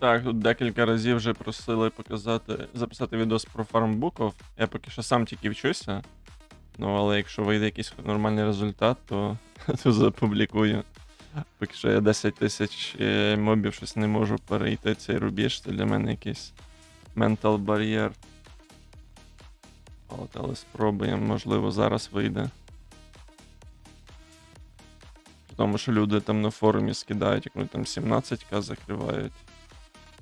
Так, тут декілька разів вже просили показати, записати відос про фармбуков. Я поки що сам тільки вчуся. Ну, але якщо вийде якийсь нормальний результат, то, то запублікую. Поки що я 10 тисяч е, мобів щось не можу перейти цей рубіж, це для мене якийсь ментал бар'єр. От, але спробуємо, можливо, зараз вийде. Тому що люди там на форумі скидають, як вони там 17к закривають.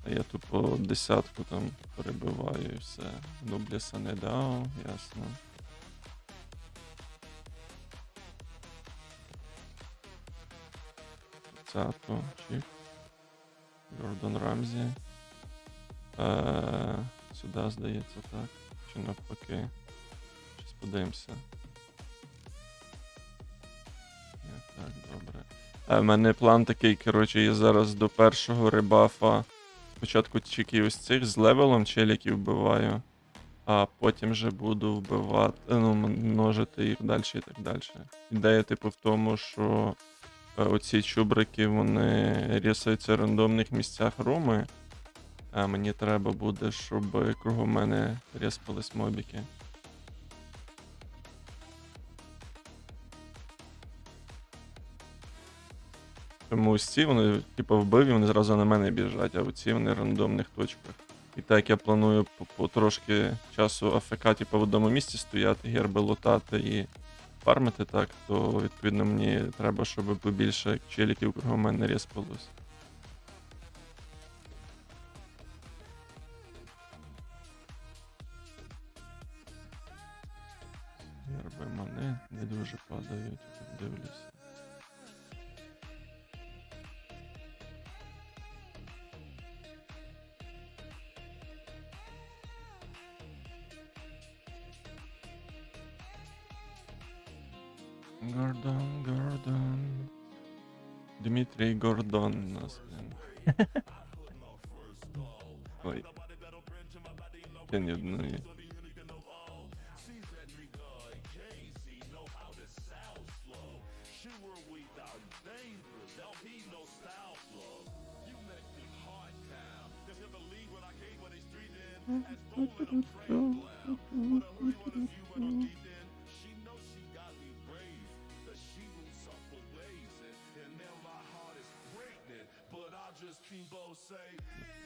А я тупо десятку там перебиваю і все. Дубліса не дав, ясно. Цятку, чик. Гордон Рамзі. Е, сюди, здається, так. Чи навпаки. Щось подивимося. Так, добре. У мене план такий, коротше, я зараз до першого ребафа спочатку тільки ось цих з левелом челіків вбиваю, а потім вже буду вбивати, ну, множити їх далі і так далі. Ідея, типу, в тому, що е, оці чубрики, вони рісаються в рандомних місцях руми, а мені треба буде, щоб кругом мене ріспались мобіки. Тому ось ці вони, типу, вбив, і вони зразу на мене біжать, а оці вони в рандомних точках. І так я планую по, по трошки часу АФК, типу, в одному місці стояти, герби лутати і фармити так, то відповідно мені треба, щоб побільше челіків кругом мене респалось. Герби мене не дуже падають, дивлюсь. Гордон, Гордон. Дмитрий Гордон у нас, блин. Ой. Я не одної.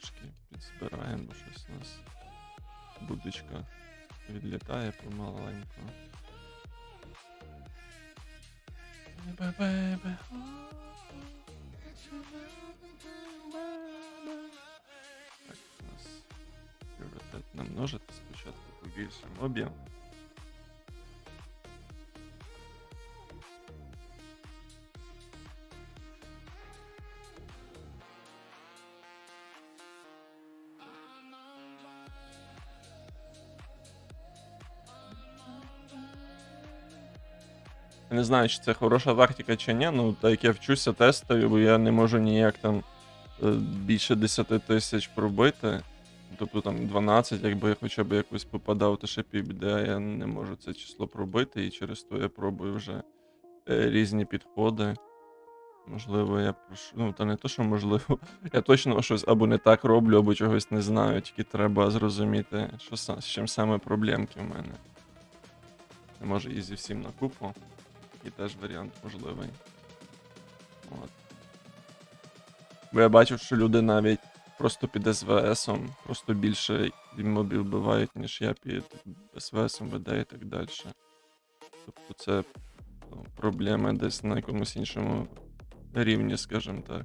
Трошки підзбираємо, бо щось у нас будочка відлітає помаленьку. Так, у нас пріоритет намножити спочатку побільше мобів. Не знаю, чи це хороша тактика чи ні, ну так як я вчуся, тестую, бо я не можу ніяк там е, більше 10 тисяч пробити. Тобто там 12, якби я хоча б якось попадав, то ще півбіде, я не можу це число пробити, і через то я пробую вже е, різні підходи. Можливо, я прошу. Ну, та не то, що можливо. Я точно щось або не так роблю, або чогось не знаю. Тільки треба зрозуміти, що з чим саме проблемки в мене. Не може і зі всім на купу. І теж варіант можливий. От. Бо я бачив, що люди навіть просто під СВСом просто більше мобів вбивають, ніж я під СВСом ВД і так далі. Тобто це ну, проблеми десь на якомусь іншому рівні, скажімо так.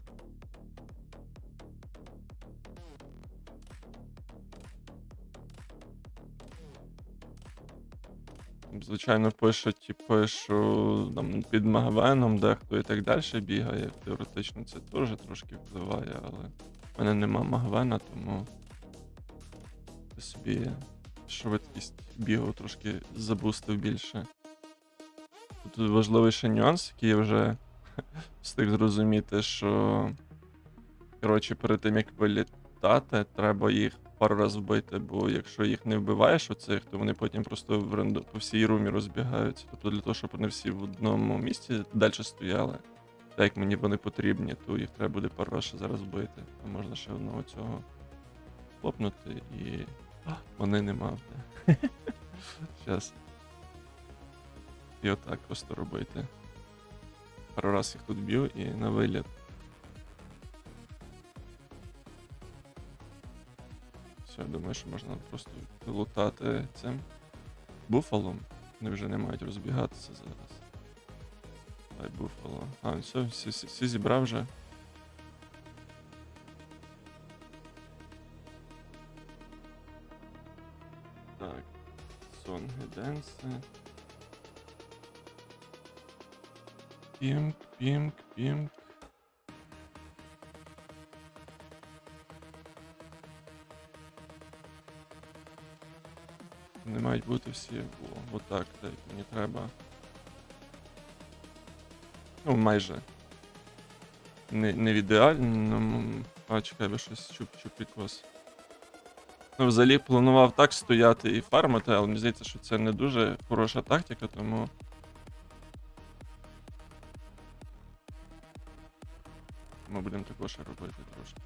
Звичайно, пишуть, типу, що там під Магвеном дехто і так далі бігає. Теоретично це теж трошки впливає, але в мене нема Магвена, тому собі швидкість бігу трошки забустив більше. Тут важливий ще нюанс, який я вже встиг зрозуміти, що коротше, перед тим як вилітати, треба їх пару разів вбити, бо якщо їх не вбиваєш оцих, то вони потім просто в рендо... по всій румі розбігаються. Тобто для того, щоб вони всі в одному місці далі стояли, Так як мені вони потрібні, то їх треба буде пару раз ще зараз вбити. А можна ще одного цього хлопнути і. А, Вони нема. Щас. І отак просто робити. Пару раз їх тут б'ю і на виліт. Все, я думаю, що можна просто лутати цим буфалом. Вони вже не мають розбігатися зараз. Дай буфало. А, все, всі, всі, всі зібрав вже. Так. Сон Геденсе. Пімк, пімк, пімк. Мають бути всі о, отак, так мені треба. Ну, майже. Не, не в ідеальному. А, чекай, щось чуп-чупікос. Ну, взагалі планував так стояти і фармити, але мені здається, що це не дуже хороша тактика, тому. Ми будемо також робити трошки.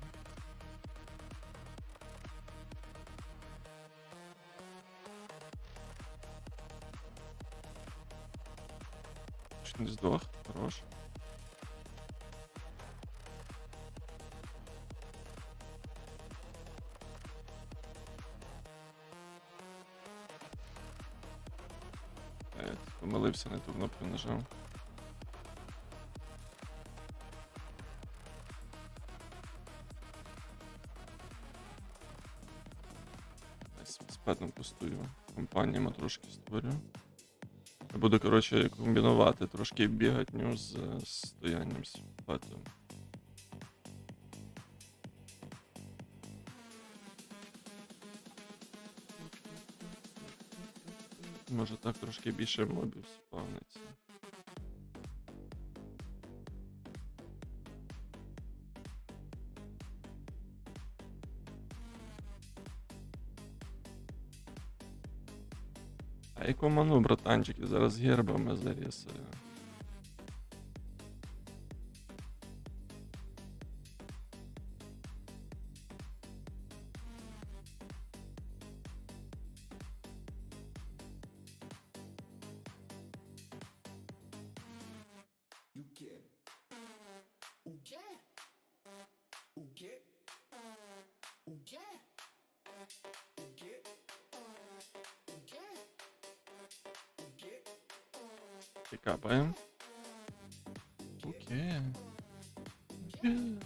Не здох, хорош. Е, Помилився, не ту кнопку нажав. Десь пустую. Компаніями трошки створю. Буду, коротше, комбінувати трошки бігатню з стоянням з патом. Може так трошки більше мобів спавниться. А ману, братанчики, зараз гербами зарісаю. І капаємо. Окей. Окей.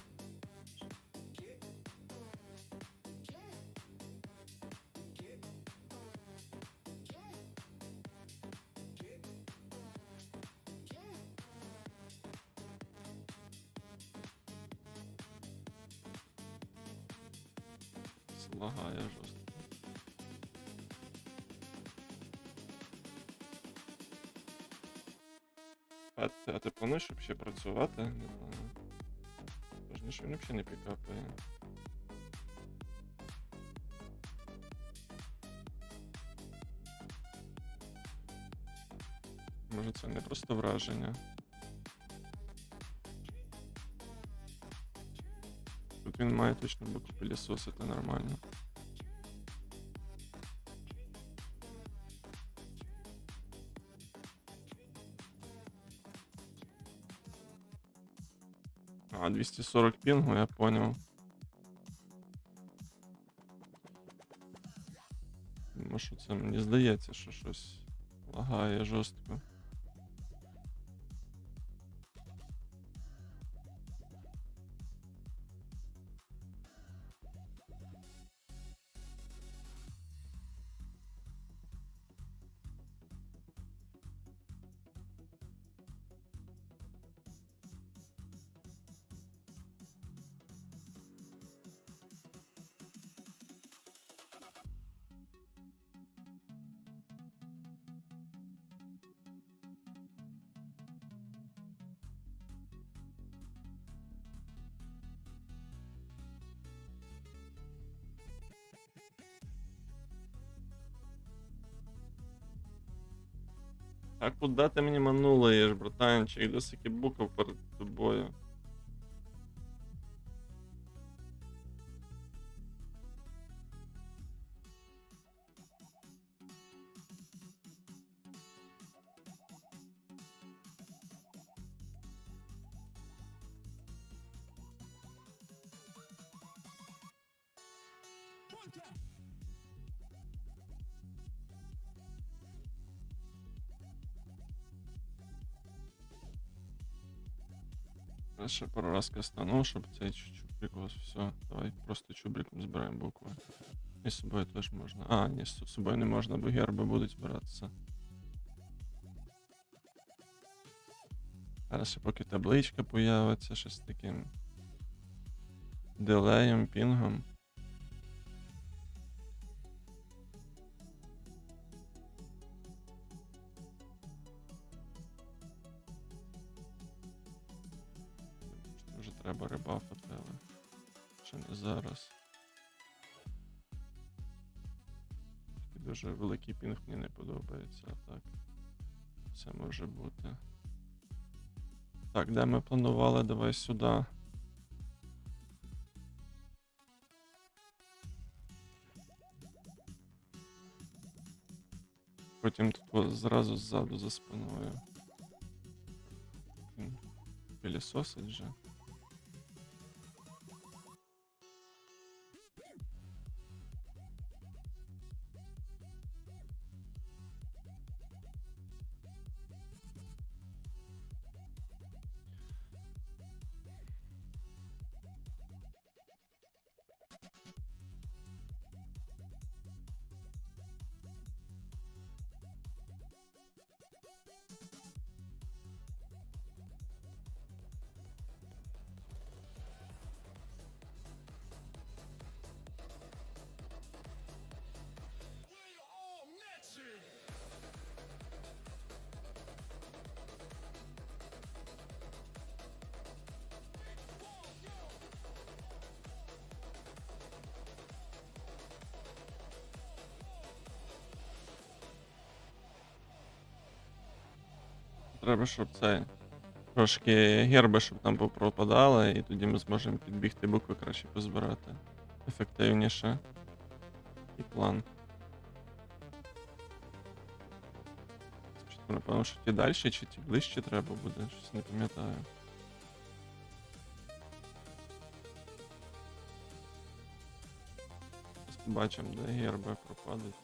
Злагає жорстко. А, ти- а ти плануєш щоб ще працювати? Не знаю. Тож що він взагалі не пікапає. Може це не просто враження. Тут він має точно бути пилісосити нормально. 240 пінгу, я понял. Тому це мені здається, що щось лагає жорстко. А куди ти мені манулаєш, братанчик? До сики букв перед тобою. Я ще пару раз кастану, щоб цей чу- чубрик у вас все. Давай просто чубриком збираємо букви. І з собою теж можна. А, ні, з собою не можна, бо герби будуть збиратися. Зараз ще поки табличка появиться, щось таким дилеєм, пінгом. Не зараз. Дуже великий пінг мені не подобається, а так. Все може бути. Так, де ми планували? Давай сюди. Потім тут зразу ззаду за спиною. Пилісосить Треба, щоб це трошки герби, щоб там попропадали, і тоді ми зможемо підбігти букви краще позбирати. Ефективніше. І план. Спочатку, напевно, що ті далі, чи ті ближче треба буде, щось не пам'ятаю. Побачимо, де герби пропадуть.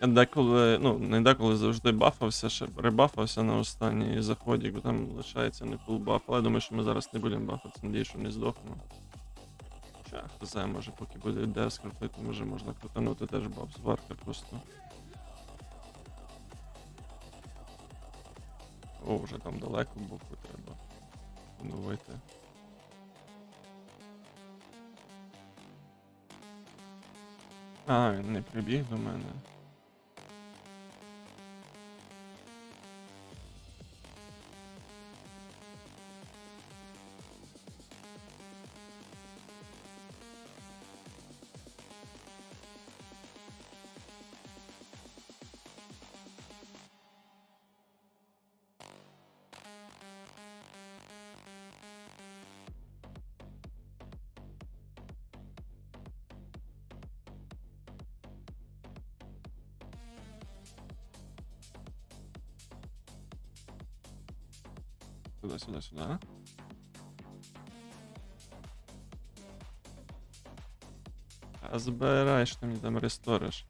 Я деколи, ну, не деколи завжди бафався, ще ребафався на останній заході, бо там лишається не фул баф, але я думаю, що ми зараз не будемо бафатися, надію, що не здохну. Хоча, хто знає, може поки буде дес крутити, може можна крутанути теж баф з варки просто. О, вже там далеко букву треба поновити. А, він не прибіг до мене. сюда, сюда, сюда. А збираєш ти мені там ресториш.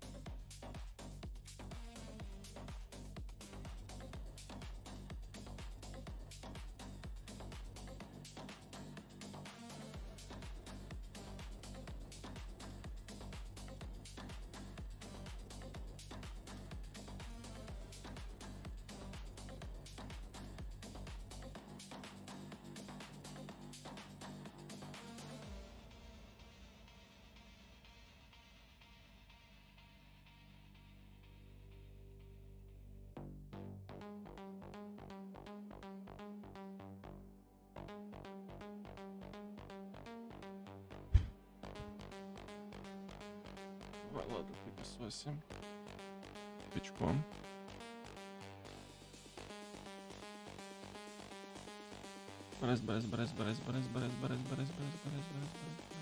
Давай, ладно, пылесосим. Печком. Брось, брось, брось, брось, брось, брось, брось, брось, брось, брось, брось, берез,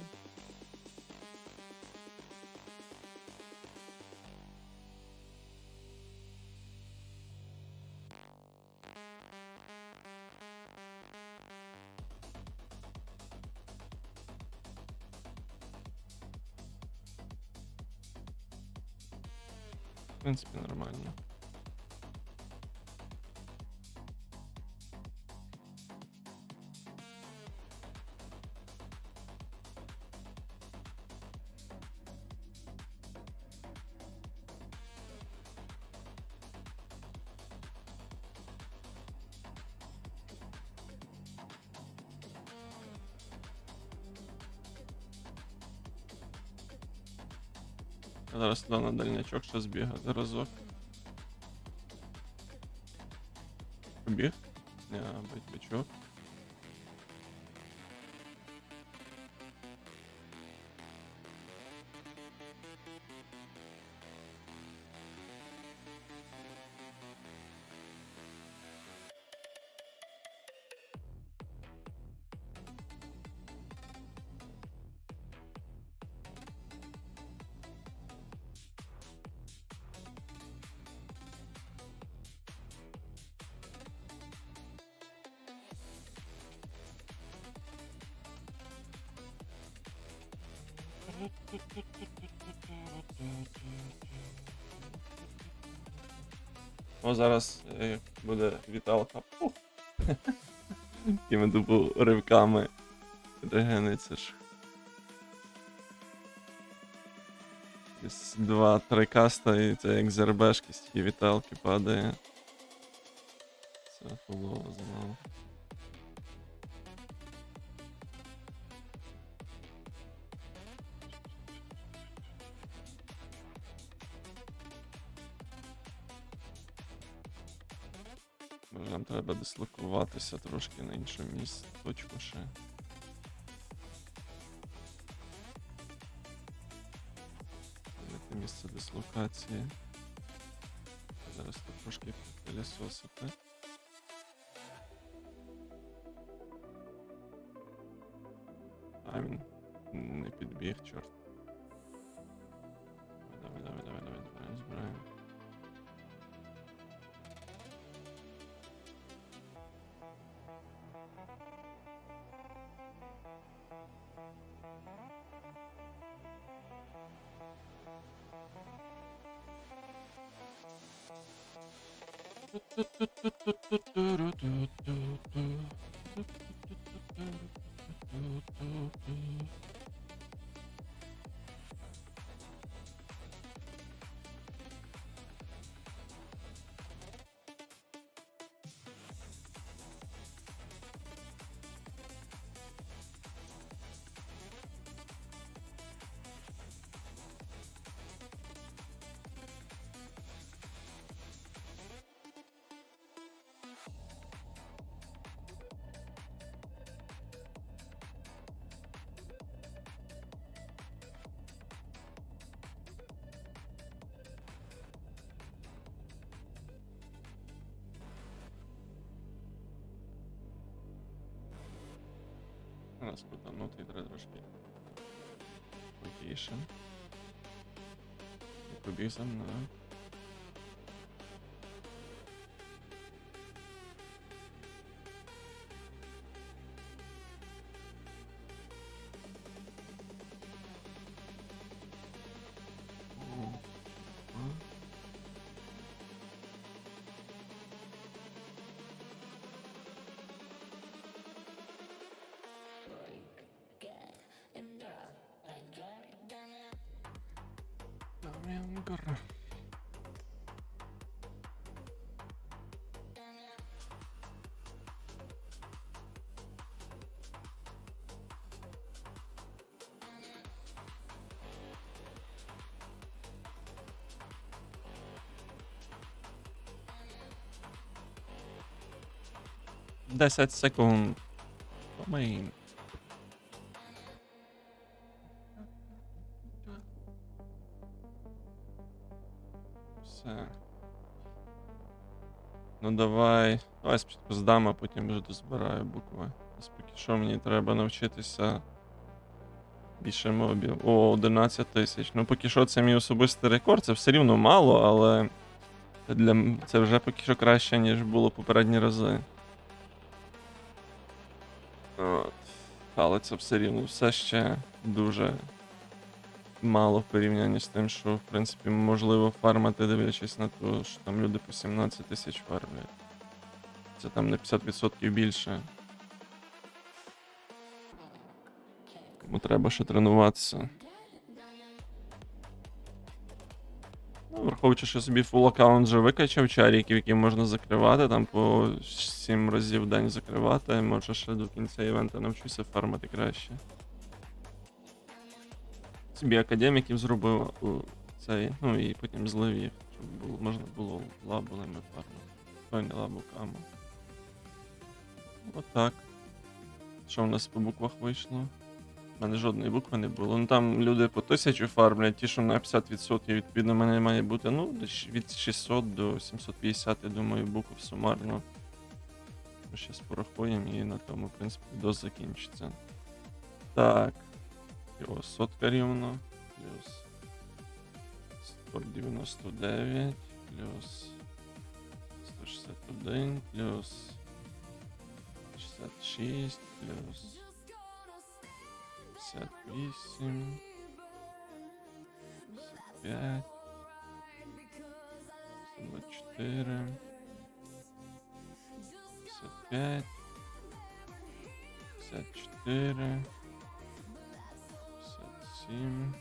зараз туди на дальнячок ще збігати разок. О, зараз е, буде віталка. Пух. Такими тупо ривками регениться ж. Два-три каста і це як з РБшки віталки падає. Дислокуватися трошки на інше місце, точку ще. Змінити місце дислокації. Зараз тут трошки пилісосити. А він не підбіг, чорт. Thank you. Раз потанути і треба трошки потіше. І побіг сам на... 10 секунд. Помий. Все. Ну давай. Давай спочатку здам, а потім вже дозбираю букви. Поки що мені треба навчитися більше мобів. О, 11 тисяч. Ну поки що це мій особистий рекорд, це все рівно мало, але це для це вже поки що краще, ніж було попередні рази. Але це все рівно все ще дуже мало в порівнянні з тим, що в принципі можливо фармити, дивлячись на те, що там люди по 17 тисяч фармлять. Це там на 50% більше. Тому треба ще тренуватися. Враховуючи, що собі фул аккаунт вже викачав чаріків, які можна закривати, там по 7 разів в день закривати, може ще до кінця івента навчуся фармити краще. Собі академіків зробив цей, ну і потім злив їх, щоб було, можна було лабулами фармити. Ой, не лабу, каму. Отак. Що в нас по буквах вийшло? У мене жодної букви не було. Ну там люди по 1000 фармлять, ті, що на 50%, відповідно, мене має бути ну, від 600 до 750, я думаю, букв сумарно. Зараз порахуємо і на тому, в принципі, відос закінчиться. Так. Його сотка рівно. Плюс 199, плюс 161, плюс 66, плюс 58, 55, 124, 55, 54, 57,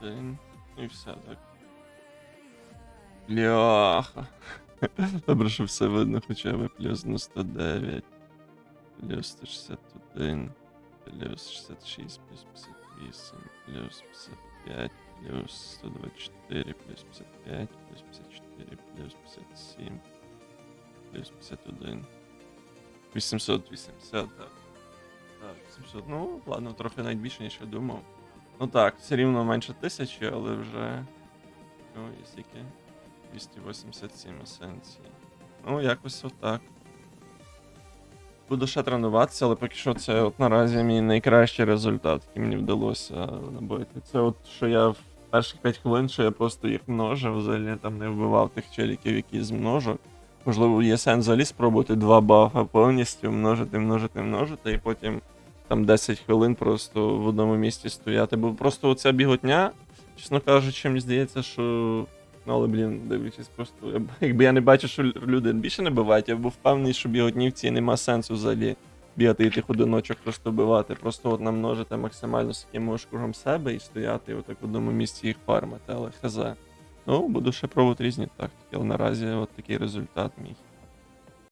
51, ну і все так. Бляха. Добре, що все видно, хоча б плюс 99, плюс 161, плюс 66, плюс 58, плюс 55, плюс 124, плюс 55, плюс 54, плюс 57, плюс 51. 880, так. Так, 700. Ну, ладно, трохи навіть більше, ніж я думав. Ну так, все рівно менше тисячі, але вже. Ну, і скільки? 287 есенцій. Ну, якось отак. Буду ще тренуватися, але поки що це от наразі мій найкращий результат, який мені вдалося набити. Це от що я в перших 5 хвилин, що я просто їх множив, взагалі там не вбивав тих челіків, які з множок. Можливо, є сенс взагалі спробувати два бафа повністю множити, множити, множити, і потім там 10 хвилин просто в одному місці стояти. Бо просто оця біготня, чесно кажучи, мені здається, що. Ну, але, блін, дивлячись, просто. я Якби я не бачив, що люди більше не бивають, я був впевнений, що біготнівці нема сенсу взагалі бігати і тих одиночок просто вбивати. Просто от намножити максимально з можеш кругом себе і стояти отак в одному місці їх фармити, але хз. Ну, буду ще пробувати різні тактики, але наразі от такий результат мій.